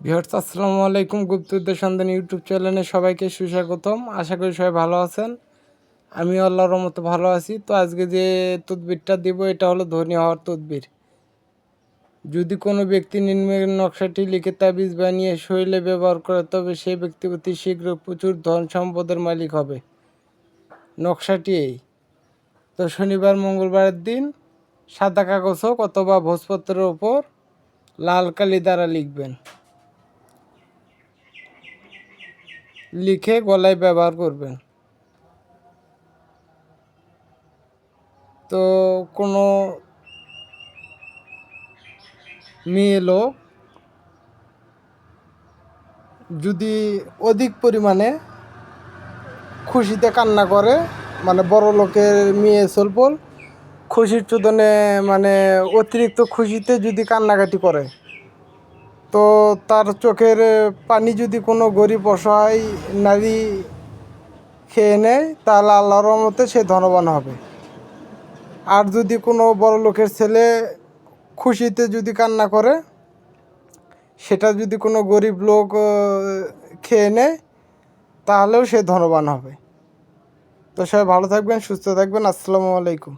Viewers, আসসালামু আলাইকুম গুপ্তদের সন্ধান ইউটিউব চ্যানেলে সবাইকে সুস্বাগতম। আশা করি সবাই ভালো আছেন। আমি আল্লাহর মতো ভালো আছি। তো আজকে যে তদবিরটা দিব, এটা হলো ধনী হওয়ার তদবির। যদি কোনো ব্যক্তি নিম্নের নকশাটি লিখে তাবিজ বানিয়ে শরীরে ব্যবহার করে, তবে সেই ব্যক্তি অতি শীঘ্র প্রচুর ধন সম্পদের মালিক হবে। নকশাটি এই। তো শনিবার, মঙ্গলবারের দিন সাদা কাগজ হোক অথবা ভোজপত্রের ওপর লাল কালি দ্বারা লিখবেন। লিখে গলায় ব্যবহার করবেন। তো কোনো মেয়ে লোক যদি অধিক পরিমাণে খুশিতে কান্না করে মানে বড় লোকের মেয়ে সলপল, খুশির চোদনে মানে অতিরিক্ত খুশিতে যদি কান্নাকাটি করে তো তার চোখের পানি যদি কোনো গরিব অসহায় নারী খেয়ে নেয়, তাহলে আল্লাহর রহমতে সে ধনবান হবে। আর যদি কোনো বড় লোকের ছেলে খুশিতে যদি কান্না করে, সেটা যদি কোনো গরিব লোক খেয়ে নেয়, তাহলেও সে ধনবান হবে। তো সবাই ভালো থাকবেন, সুস্থ থাকবেন। আসসালামু আলাইকুম।